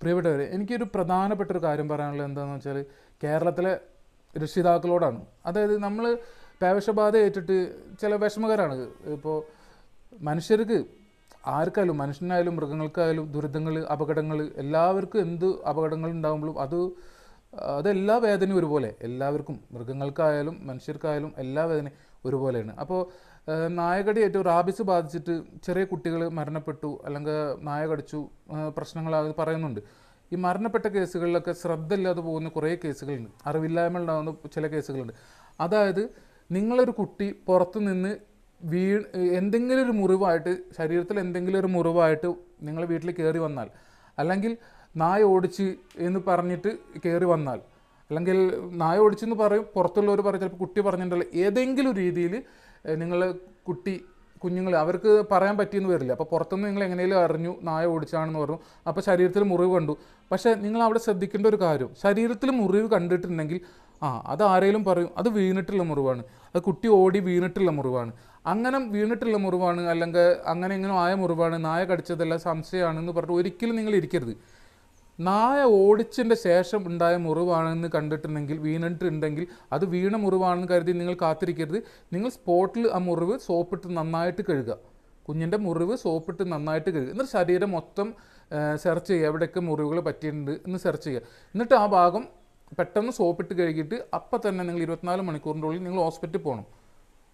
പ്രിയപ്പെട്ടവരെ എനിക്കൊരു പ്രധാനപ്പെട്ട ഒരു കാര്യം പറയാനുള്ളത് എന്താണെന്ന് വെച്ചാൽ കേരളത്തിലെ രക്ഷിതാക്കളോടാണ്. അതായത് നമ്മൾ പേവശബാധ ഏറ്റിട്ട് ചില വിഷമകരാണ്. ഇപ്പോൾ മനുഷ്യർക്ക് ആർക്കായാലും മനുഷ്യനായാലും മൃഗങ്ങൾക്കായാലും ദുരിതങ്ങൾ അപകടങ്ങൾ എല്ലാവർക്കും എന്ത് അപകടങ്ങൾ ഉണ്ടാകുമ്പോഴും അത് അതെല്ലാ വേദനയും ഒരുപോലെ. എല്ലാവർക്കും മൃഗങ്ങൾക്കായാലും മനുഷ്യർക്കായാലും എല്ലാ വേദനയും. ഒരുപോലെയാണ്. അപ്പോൾ നായകടി ഏറ്റവും റാബിസ് ബാധിച്ചിട്ട് ചെറിയ കുട്ടികൾ മരണപ്പെട്ടു അല്ലെങ്കിൽ നായ കടിച്ചു പ്രശ്നങ്ങൾ പറയുന്നുണ്ട്. ഈ മരണപ്പെട്ട കേസുകളിലൊക്കെ ശ്രദ്ധ ഇല്ലാതെ പോകുന്ന കുറേ കേസുകളുണ്ട്. അറിവില്ലായ്മ ഉണ്ടാകുന്ന ചില കേസുകളുണ്ട്. അതായത് നിങ്ങളൊരു കുട്ടി പുറത്തു നിന്ന് വീ എന്തെങ്കിലും ഒരു മുറിവായിട്ട് ശരീരത്തിൽ എന്തെങ്കിലും ഒരു മുറിവായിട്ട് നിങ്ങൾ വീട്ടിൽ കയറി വന്നാൽ അല്ലെങ്കിൽ നായ ഓടിച്ച് എന്ന് പറഞ്ഞിട്ട് കയറി വന്നാൽ അല്ലെങ്കിൽ നായ ഓടിച്ചെന്ന് പറയും പുറത്തുള്ളവർ പറയും ചിലപ്പോൾ കുട്ടി പറഞ്ഞിട്ടുണ്ടല്ലോ. ഏതെങ്കിലും രീതിയിൽ നിങ്ങൾ കുട്ടി കുഞ്ഞുങ്ങൾ അവർക്ക് പറയാൻ പറ്റിയെന്ന് വരില്ല. അപ്പോൾ പുറത്തുനിന്ന് നിങ്ങൾ എങ്ങനെയും അറിഞ്ഞു നായ ഓടിച്ചാണെന്ന് പറഞ്ഞു അപ്പോൾ ശരീരത്തിൽ മുറിവ് കണ്ടു. പക്ഷേ നിങ്ങൾ അവിടെ ശ്രദ്ധിക്കേണ്ട ഒരു കാര്യം ശരീരത്തിൽ മുറിവ് കണ്ടിട്ടുണ്ടെങ്കിൽ ആ അത് ആരെങ്കിലും പറയും അത് വീണിട്ടുള്ള മുറിവാണ്. അത് കുട്ടി ഓടി വീണിട്ടുള്ള മുറിവാണ്. അങ്ങനെ വീണിട്ടുള്ള മുറിവാണ് അല്ലെങ്കിൽ അങ്ങനെ ഇങ്ങനെ ആയ മുറിവാണ് നായ കടിച്ചതല്ല സംശയമാണെന്ന് പറഞ്ഞിട്ട് ഒരിക്കലും നിങ്ങൾ ഇരിക്കരുത്. നായ ഓടിച്ചതിന്റെ ശേഷം ഉണ്ടായ മുറിവാണെന്ന് കണ്ടിട്ടുണ്ടെങ്കിൽ വീണിട്ടുണ്ടെങ്കിൽ അത് വീണ മുറിവാണെന്ന് കരുതി നിങ്ങൾ കാത്തിരിക്കരുത്. നിങ്ങൾ സ്പോട്ടിൽ ആ മുറിവ് സോപ്പിട്ട് നന്നായിട്ട് കഴുകുക. കുഞ്ഞിന്റെ മുറിവ് സോപ്പിട്ട് നന്നായിട്ട് കഴുകുക. എന്നിട്ട് ശരീരം മൊത്തം സെർച്ച് ചെയ്യുക. എവിടെയൊക്കെ മുറിവുകൾ പറ്റിയിട്ടുണ്ട് എന്ന് സെർച്ച് ചെയ്യുക. എന്നിട്ട് ആ ഭാഗം പെട്ടെന്ന് സോപ്പിട്ട് കഴുകിയിട്ട് അപ്പം തന്നെ നിങ്ങൾ ഇരുപത്തിനാല് മണിക്കൂറിന്റെ ഉള്ളിൽ നിങ്ങൾ ഹോസ്പിറ്റലിൽ പോകണം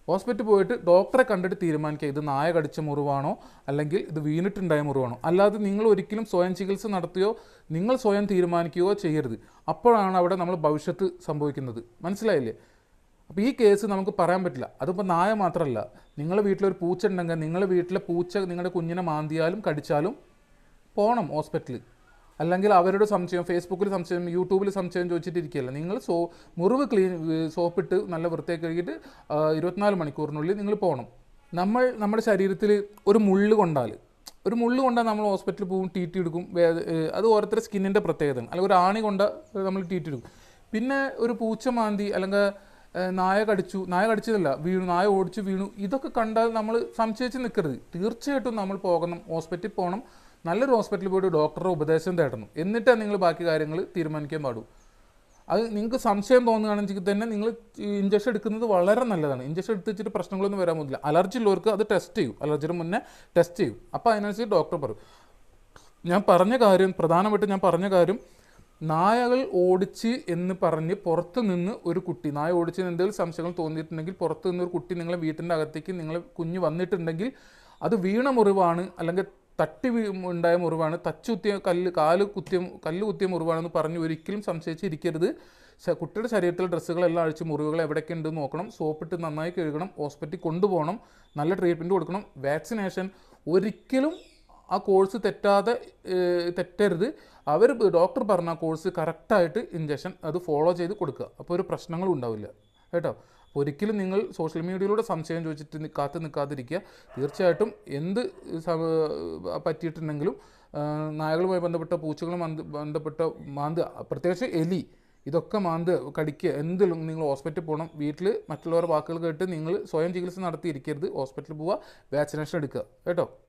ഹോസ്പിറ്റലിൽ പോയിട്ട് ഡോക്ടറെ കണ്ടിട്ട് തീരുമാനിക്കുക ഇത് നായ കടിച്ച മുറിവാണോ അല്ലെങ്കിൽ ഇത് വീണിട്ടുണ്ടായ മുറിവാണോ? അല്ലാതെ നിങ്ങൾ ഒരിക്കലും സ്വയം ചികിത്സ നടത്തുകയോ നിങ്ങൾ സ്വയം തീരുമാനിക്കുകയോ ചെയ്യരുത്. അപ്പോഴാണ് അവിടെ നമ്മൾ ഭവിഷ്യത്ത് സംഭവിക്കുന്നത്. മനസ്സിലായില്ലേ? അപ്പോൾ ഈ കേസ് നമുക്ക് പറയാൻ പറ്റില്ല. അതിപ്പോൾ നായ മാത്രമല്ല. നിങ്ങളുടെ വീട്ടിലൊരു പൂച്ച ഉണ്ടെങ്കിൽ നിങ്ങളുടെ വീട്ടിലെ പൂച്ച നിങ്ങളുടെ കുഞ്ഞിനെ മാന്തിയാലും കടിച്ചാലും പോകണം ഹോസ്പിറ്റലിൽ. അല്ലെങ്കിൽ അവരുടെ സംശയം ഫേസ്ബുക്കിൽ സംശയം യൂട്യൂബിൽ സംശയം ചോദിച്ചിട്ടിരിക്കുകയല്ല. നിങ്ങൾ സോ മുറിവ് ക്ലീൻ സോപ്പിട്ട് നല്ല വൃത്തിയാക്കി കഴുകിയിട്ട് ഇരുപത്തിനാല് മണിക്കൂറിനുള്ളിൽ നിങ്ങൾ പോകണം നമ്മൾ നമ്മുടെ ശരീരത്തിൽ ഒരു മുള്ള് കൊണ്ടാൽ ഒരു മുള്ള് കൊണ്ടാൽ നമ്മൾ ഹോസ്പിറ്റലിൽ പോകും ടി ടി എടുക്കും അത് ഓരോരുത്തരുടെ സ്കിന്നിന്റെ പ്രത്യേകത അല്ലെങ്കിൽ ഒരു ആണി കൊണ്ട് നമ്മൾ ടി ടി എടുക്കും. പിന്നെ ഒരു പൂച്ചമാന്തി അല്ലെങ്കിൽ നായ കടിച്ചു നായ കടിച്ചതല്ല വീണു നായ ഓടിച്ചു വീണു ഇതൊക്കെ കണ്ടാൽ നമ്മൾ സംശയിച്ച് നിൽക്കരുത്. തീർച്ചയായിട്ടും നമ്മൾ പോകണം ഹോസ്പിറ്റലിൽ പോകണം. നല്ലൊരു ഹോസ്പിറ്റലിൽ പോയിട്ട് ഡോക്ടറുടെ ഉപദേശം തേടണം. എന്നിട്ടാണ് നിങ്ങൾ ബാക്കി കാര്യങ്ങൾ തീരുമാനിക്കാൻ പാടൂ. അത് നിങ്ങൾക്ക് സംശയം തോന്നുകയാണെങ്കിൽ തന്നെ നിങ്ങൾ ഇഞ്ചക്ഷൻ എടുക്കുന്നത് വളരെ നല്ലതാണ്. ഇഞ്ചക്ഷൻ എടുത്ത് വെച്ചിട്ട് പ്രശ്നങ്ങളൊന്നും വരാൻ പോകുന്നില്ല. അലർജി ഉള്ളവർക്ക് അത് ടെസ്റ്റ് ചെയ്യും. അലർജിയുടെ മുന്നേ ടെസ്റ്റ് ചെയ്യും. അപ്പോൾ അതിനനുസരിച്ച് ഡോക്ടർ പറയും. ഞാൻ പറഞ്ഞ കാര്യം പ്രധാനമായിട്ടും ഞാൻ പറഞ്ഞ കാര്യം നായകൾ ഓടിച്ച് എന്ന് പറഞ്ഞ് പുറത്ത് നിന്ന് ഒരു കുട്ടി നായ ഓടിച്ച് എന്തെങ്കിലും സംശയങ്ങൾ തോന്നിയിട്ടുണ്ടെങ്കിൽ പുറത്ത് നിന്ന് ഒരു കുട്ടി നിങ്ങളെ വീട്ടിന്റെ അകത്തേക്ക് നിങ്ങളെ കുഞ്ഞ് വന്നിട്ടുണ്ടെങ്കിൽ അത് വീണ മുറിവാണ് അല്ലെങ്കിൽ തട്ടി ഉണ്ടായ മുറിവാണ്. തച്ചുത്തിയ കല്ല് കാൽ കുത്തിയ കല്ല് കുത്തിയ മുറിവാണെന്ന് പറഞ്ഞ് ഒരിക്കലും സംശയിച്ചിരിക്കരുത് കുട്ടിയുടെ ശരീരത്തിൽ ഡ്രസ്സുകളെല്ലാം അഴിച്ച് മുറിവുകൾ എവിടെയൊക്കെ ഉണ്ട് നോക്കണം. സോപ്പിട്ട് നന്നായി കഴുകണം. ഹോസ്പിറ്റലിൽ കൊണ്ടുപോകണം. നല്ല ട്രീറ്റ്മെന്റ് കൊടുക്കണം. വാക്സിനേഷൻ ഒരിക്കലും ആ കോഴ്സ് തെറ്റാതെ തെറ്റരുത്. അവർ ഡോക്ടർ പറഞ്ഞ കോഴ്സ് കറക്റ്റായിട്ട് ഇഞ്ചക്ഷൻ അത് ഫോളോ ചെയ്ത് കൊടുക്കുക. അപ്പോൾ ഒരു പ്രശ്നങ്ങളും ഉണ്ടാവില്ല. കേട്ടോ? ഒരിക്കലും നിങ്ങൾ സോഷ്യൽ മീഡിയയിലൂടെ സംശയം ചോദിച്ചിട്ട് കാത്തു നിൽക്കാതിരിക്കുക തീർച്ചയായിട്ടും എന്ത് പറ്റിയിട്ടുണ്ടെങ്കിലും നായകളുമായി ബന്ധപ്പെട്ട പൂച്ചകളും ബന്ധപ്പെട്ട മാന്ത് പ്രത്യേകിച്ച് എലി ഇതൊക്കെ മാന്ത് കടിക്കുക. എന്തിലും നിങ്ങൾ ഹോസ്പിറ്റലിൽ പോകണം. വീട്ടിൽ മറ്റുള്ളവരുടെ വാക്കുകൾ കേട്ട് നിങ്ങൾ സ്വയം ചികിത്സ നടത്തിയിരിക്കരുത്. ഹോസ്പിറ്റലിൽ പോവുക. വാക്സിനേഷൻ എടുക്കുക. കേട്ടോ?